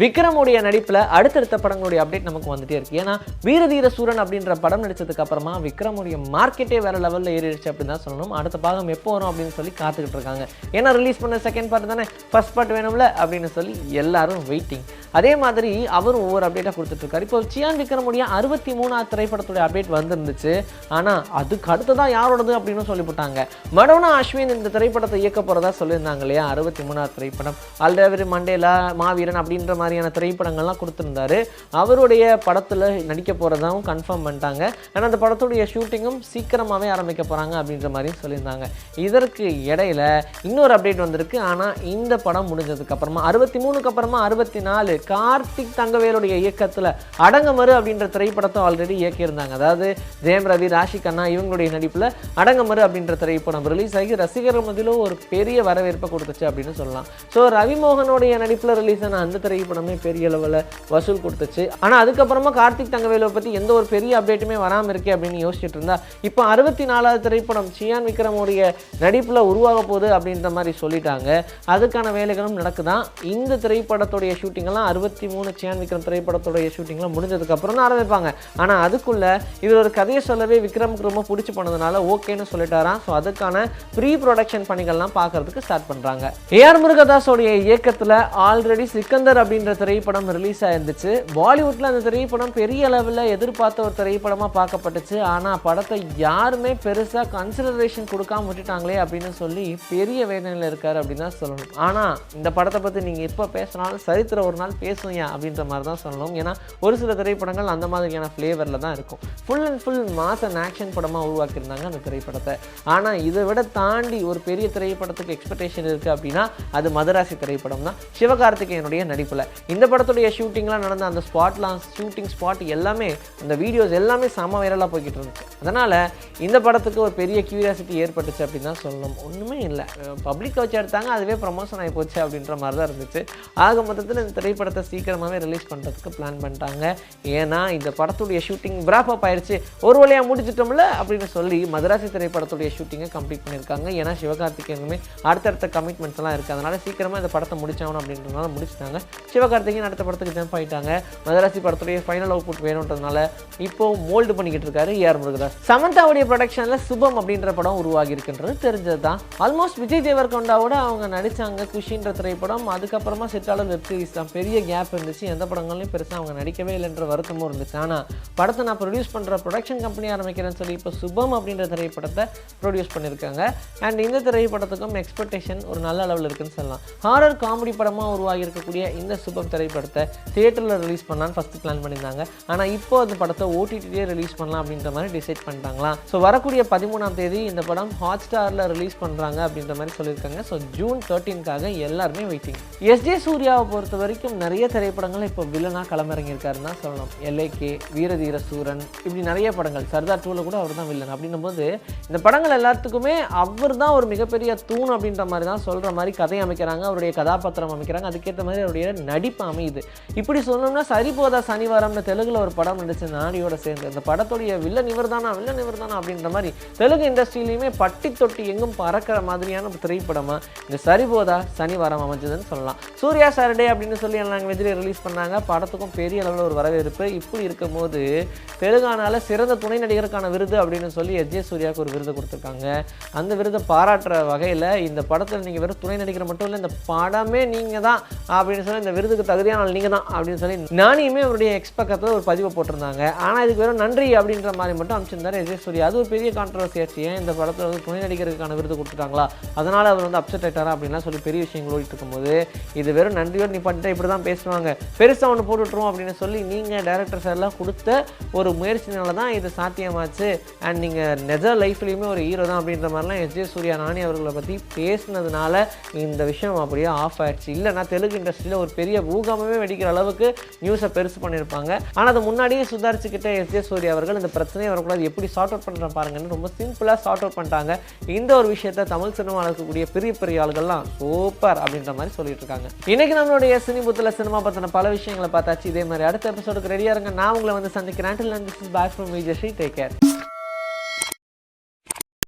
விக்ரமுடைய நடிப்பில் அடுத்தடுத்த படங்களுடைய அப்டேட் நமக்கு வந்துட்டே இருக்கு. ஏன்னா வீரதீர சூரன் அப்படின்ற படம் நடித்ததுக்கு அப்புறமா விக்ரமுடைய மார்க்கெட்டே வேற லெவலில் ஏறிடுச்சு அப்படின்னு தான் சொல்லணும். அடுத்த பாகம் எப்போ வரும் அப்படின்னு சொல்லி காத்துக்கிட்டு இருக்காங்க. ஏன்னா ரிலீஸ் பண்ண செகண்ட் பார்ட் தானே? ஃபர்ஸ்ட் பார்ட் வேணும்ல அப்படின்னு சொல்லி எல்லாரும் வெயிட்டிங் அதே மாதிரி அவரும் ஒவ்வொரு அப்டேட்டாக கொடுத்துட்ருக்காரு. இப்போ சியான் விக்ரமுடைய அறுபத்தி மூணாவது திரைப்படத்துடைய அப்டேட் வந்திருந்துச்சு. ஆனால் அதுக்கு அடுத்ததான் யாரோடது அப்படின்னு சொல்லிவிட்டாங்க மடோனா அஸ்வின் இந்த திரைப்படத்தை இயக்க போகிறதா சொல்லியிருந்தாங்க இல்லையா? அறுபத்தி மூணாவது திரைப்படம். ஆல்ரெடி மண்டேலா மாவீரன் அப்படின்ற மாதிரியான திரைப்படங்கள்லாம் கொடுத்துருந்தாரு. அவருடைய படத்தில் நடிக்க போகிறதாவும் கன்ஃபார்ம் பண்ணிட்டாங்க. ஆனால் அந்த படத்துடைய ஷூட்டிங்கும் சீக்கிரமாகவே ஆரம்பிக்க போகிறாங்க அப்படின்ற மாதிரியும் சொல்லியிருந்தாங்க. இதற்கு இடையில இன்னொரு அப்டேட் வந்திருக்கு. ஆனால் இந்த படம் முடிஞ்சதுக்கு அப்புறமா அறுபத்தி மூணுக்கு அப்புறமா அறுபத்தி நாலு கார்த்திக் தங்கவேலுடைய இயக்கத்தில் அடங்கமறு அப்படின்ற திரைப்படத்தை ஆல்ரெடி இயக்கியிருந்தாங்க. அதாவது ஜெயம் ரவி ராஷி கண்ணா இவங்களுடைய நடிப்பில் அடங்கமறு அப்படின்ற திரைப்படம் ரிலீஸ் ஆகி ரசிகர்கள் மதிலும் ஒரு பெரிய வரவேற்பை கொடுத்துச்சு அப்படின்னு சொல்லலாம். ஸோ ரவிமோகனுடைய நடிப்பில் ரிலீஸ் ஆன அந்த திரைப்படமே பெரிய அளவில் வசூல் கொடுத்துச்சு. ஆனால் அதுக்கப்புறமா கார்த்திக் தங்கவேலுவை பற்றி எந்த ஒரு பெரிய அப்டேட்டுமே வராமல் இருக்கே அப்படின்னு யோசிச்சுட்டு இருந்தா இப்போ அறுபத்தி நாலாவது திரைப்படம் சியான் விக்ரமுடைய நடிப்பில் உருவாக போகுது அப்படின்ற மாதிரி சொல்லிட்டாங்க. அதுக்கான வேலைகளும் நடக்குதான். இந்த திரைப்படத்துடைய ஷூட்டிங்கெல்லாம் அறுபத்தி மூணு சியான் விக்ரம் திரைப்படத்தோடைய ஷூட்டிங்லாம் முடிஞ்சதுக்கப்புறம் தான் ஆரம்பிப்பாங்க. ஆனால் அதுக்குள்ளே இவர் ஒரு கதையை சொல்லவே விக்ரமுக்கு ரொம்ப பிடிச்சி போனதுனால ஓகேன்னு சொல்லிட்டாராம். ஸோ அதுக்கான ப்ரீ ப்ரொடக்ஷன் பணிகள்லாம் பார்க்கறதுக்கு ஸ்டார்ட் பண்ணுறாங்க ஏஆர் முருகதாஸோடைய இயக்கத்தில் ஆல்ரெடி சிக்கந்தர் அப்படின்ற திரைப்படம் ரிலீஸ் ஆயிருந்துச்சு. பாலிவுட்டில் அந்த திரைப்படம் பெரிய அளவில் எதிர்பார்த்த ஒரு திரைப்படமாக பார்க்கப்பட்டுச்சு. ஆனால் படத்தை யாருமே பெருசாக கன்சிடரேஷன் கொடுக்காம விட்டுட்டாங்களே அப்படின்னு சொல்லி பெரிய வேதனையில் இருக்கார் அப்படின்னு தான் சொல்லணும். ஆனால் இந்த படத்தை பற்றி நீங்கள் எப்போ பேசினாலும் சரித்திர ஒரு நாள் பேசுவீங்க அப்படின்ற மாதிரி தான் சொல்லணும். ஏன்னா ஒரு சில திரைப்படங்கள் அந்த மாதிரியான ஃப்ளேவரில் தான் இருக்கும். Full and full mass and action படமாக உருவாக்கியிருந்தாங்க அந்த திரைப்படத்தை. ஆனால் இதை விட தாண்டி ஒரு பெரிய திரைப்படத்துக்கு எக்ஸ்பெக்டேஷன் இருக்குது அப்படின்னா அது மதராசி திரைப்படம் தான். சிவகார்த்திகேயனுடைய நடிப்பில். இந்த படத்துடைய ஷூட்டிங்லாம் நடந்த அந்த ஸ்பாட்லாம் ஷூட்டிங் ஸ்பாட் எல்லாமே அந்த வீடியோஸ் எல்லாமே செம வைரலாக போய்கிட்டு இருந்துச்சு. அதனால் இந்த படத்துக்கு ஒரு பெரிய கியூரியாசிட்டி ஏற்பட்டுச்சு அப்படின்னு தான் சொல்லணும். ஒன்றுமே இல்லை. பப்ளிக்கை வச்சு எடுத்தாங்க அதுவே ப்ரமோஷன் ஆகி போச்சு அப்படின்ற மாதிரி தான் இருந்துச்சு. ஆக மொத்தத்தில் இந்த திரைப்படத்தை சீக்கிரமாகவே ரிலீஸ் பண்ணுறதுக்கு பிளான் பண்ணிட்டாங்க. ஏன்னா இந்த படத்துடைய ஷூட்டிங் wrap ஆயிடுச்சு ஒரு வழியாக முடிச்சிட்டோம்ல அப்படின்னு சொல்லி மதராசி திரைப்படத்துடைய ஷூட்டிங்கை கம்ப்ளீட் பண்ணியிருக்காங்க. ஏன்னா சிவகார்த்திகேயனுமே அடுத்தடுத்த கமிட்மெண்ட்ஸ் எல்லாம் இருக்குது அதனால் சீக்கிரமாக இந்த படத்தை முடிச்சாகணும் அப்படின்றதுனால முடிச்சிட்டாங்க. சிவகார்த்திகேயன் அடுத்த படத்துக்கு ஜம்ப் ஆகிட்டாங்க மதராசி படத்துடைய ஃபைனல் அவுட்புட் வேணுன்றதுனால இப்போ மோல்டு பண்ணிக்கிட்டு இருக்காரு ஏஆர் முருகதாஸ். சமந்தாவுடைய ப்ரொடக்ஷனில் சுபம் அப்படின்ற படம் உருவாகி இருக்குன்றது தெரிஞ்சது தான் ஆல்மோஸ்ட் விஜய் தேவர்கொண்டாவோட அவங்க நடிச்சாங்க குஷின்ற திரைப்படம். அதுக்கப்புறமா சிற்றாளர் வெப் சீரிஸ் தான். பெரிய கேப் இருந்துச்சு. எந்த படங்கள்லையும் பெருசாக அவங்க நடிக்கவே இல்லைன்ற வருத்தமும் இருந்துச்சு. ஆனால் படத்தை நான் ப்ரொடியூஸ் பண்ணுற ப்ரொடக்ஷன் கம்பெனி ஆரம்பிக்கிறேன்னு சொல்லி இப்போ சுபம் அப்படின்ற திரைப்படத்தை ப்ரொடியூஸ் பண்ணியிருக்காங்க. அண்ட் இந்த திரைப்படத்துக்கும் எக்ஸ்பெக்டேஷன் ஒரு நல்ல அளவில் இருக்குன்னு சொல்லலாம். ஹாரர் காமெடி படமாக உருவாகி இருக்கக்கூடிய இந்த சுபம் திரைப்படத்தை தியேட்டரில் ரிலீஸ் பண்ணலான்னு ஃபஸ்ட்டு பிளான் பண்ணியிருந்தாங்க. ஆனால் இப்போ அந்த படத்தை ஓடிடிலே ரிலீஸ் பண்ணலாம் அப்படின்ற மாதிரி டிசைட் பண்ணிட்டாங்களாம். ஸோ வரக்கூடிய பதிமூணாம் தேதி இந்த படம் ஹாட் ஸ்டாரில் ரிலீஸ் பண்ணுறாங்க அப்படின்ற மாதிரி சொல்லியிருக்காங்க. ஸோ ஜூன் தேர்ட்டீன்காக எல்லாருமே வெயிட்டிங் எஸ்ஜே சூர்யாவை பொறுத்த வரைக்கும் நிறைய திரைப்படங்கள் இப்போ வில்லனாக களமிறங்கியிருக்காருன்னு தான் சொல்லணும். எல்ஏகே வீரதீர சூரன் இப்படி நிறைய படங்கள். சர்தார் டூவில் கூட அவர் தான் வில்லன் அப்படின்னும் போது இந்த படங்கள் எல்லாத்துக்குமே அவர் தான் ஒரு மிகப்பெரிய தூண் அப்படின்ற மாதிரி தான் சொல்கிற மாதிரி கதை அமைக்கிறாங்க. அவருடைய கதாபாத்திரம் அமைக்கிறாங்க. அதுக்கேற்ற மாதிரி அவருடைய நடிப்பு அமையுது. இப்படி சொல்லணும்னா சரிபோதா சனிவாரம்னு தெலுங்கில் ஒரு படம் நடிச்சு நாடியோட சேர்ந்து. அந்த படத்துடைய வில்லன் இவர் தானா வில்லன் இவர் தானா அப்படின்ற மாதிரி தெலுங்கு இண்டஸ்ட்ரியிலையுமே பட்டி தொட்டி எங்கும் பறக்கிற மாதிரியான திரைப்படமாக இந்த சரிபோதா சனிவாரம் அமைஞ்சதுன்னு சொல்லலாம். சூர்யா சாட்டர்டே அப்படின்னு சொல்லி லாங்குவேஜில் ரிலீஸ் பண்ணாங்க. படத்துக்கும் பெரிய அளவில் ஒரு வரவேற்பு. இப்படி இருக்கும்போது தெலுங்கானால சிறந்த துணை நடிகருக்கான விருது அப்படின்னு சொல்லி எஸ். ஜே. சூர்யாவுக்கு ஒரு விருது கொடுத்துருக்காங்க. அந்த விருதை பாராட்டுற வகையில் இந்த படத்தில் நீங்கள் வெறும் துணை நடிகர் மட்டும் இல்லை இந்த படமே நீங்கள் தான் அப்படின்னு சொல்லி இந்த விருதுக்கு தகுதியான நீங்கள் தான் அப்படின்னு சொல்லி நானியுமே அவருடைய எக்ஸ் பக்கத்தில் ஒரு பதிவை போட்டிருந்தாங்க. ஆனால் இதுக்கு வெறும் நன்றி அப்படின்ற மாதிரி மட்டும் அமைச்சிருந்தார் எஸ். ஜே. சூர்யா. அது ஒரு பெரிய கான்ட்ரவர்சி ஆச்சு. ஏன் இந்த படத்தில் வந்து துணை நடிகருக்கான விருது கொடுத்துட்டாங்களா? அதனால் அவர் வந்து அப்செட் ஆகிட்டாரா அப்படின்லாம் சொல்லி பெரிய விஷயங்கள் ஓடிட்டு இருக்கும்போது இது வெறும் நன்றியோடு நீ பண்ணிட்டு இப்படி தான் பேசுவாங்க பெருசாக ஒன்று போட்டுட்ருவோம் அப்படின்னு சொல்லி நீங்கள் டேரக்டர்ஸ் எல்லாம் கொடுத்த ஒரு முயற்சினால தான் இது சாத்தியமாச்சு. அண்ட் நீங்கள் நெஜ லைஃப்லேயுமே ஒரு ஹீரோ தான் அப்படின்ற மாதிரிலாம் எஸ். ஜே. சூர்யா நானி அவர்களை பற்றி பேசினதுனால இந்த விஷயம் அப்படியே ஆஃப் ஆயிடுச்சு. இல்லைனா தெலுங்கு இண்டஸ்ட்ரியில் ஒரு பெரிய பூகம்பமே வெடிக்கிற அளவுக்கு நியூஸை பெருசு பண்ணியிருப்பாங்க. ஆனால் அது முன்னாடியே சுதாரிச்சுக்கிட்ட எஸ். ஜே. சூர்யா அவர்கள் இந்த பிரச்சனையை வரக்கூடாது. எப்படி சார்ட் அவுட் பண்ணுறேன் பாருங்கன்னு ரொம்ப சிம்பிளாக சார்ட் அவுட் பண்ணிட்டாங்க. இந்த ஒரு விஷயத்தை தமிழ் சினிமாவில் இருக்கக்கூடிய பெரிய பெரிய ஆளுகள்லாம் சூப்பர் அப்படின்ற மாதிரி சொல்லிட்டு இருக்காங்க. இன்னைக்கு நம்மளுடைய சினிபுத்தில் சினிமா பற்றின பல விஷயங்களை பார்த்தாச்சு. இதே மாதிரி அடுத்த எபிசோடுக்கு ரெடியாக இருங்க. நான் உங்களை வந்து சந்திக்கிறேன். Back from Vijay take care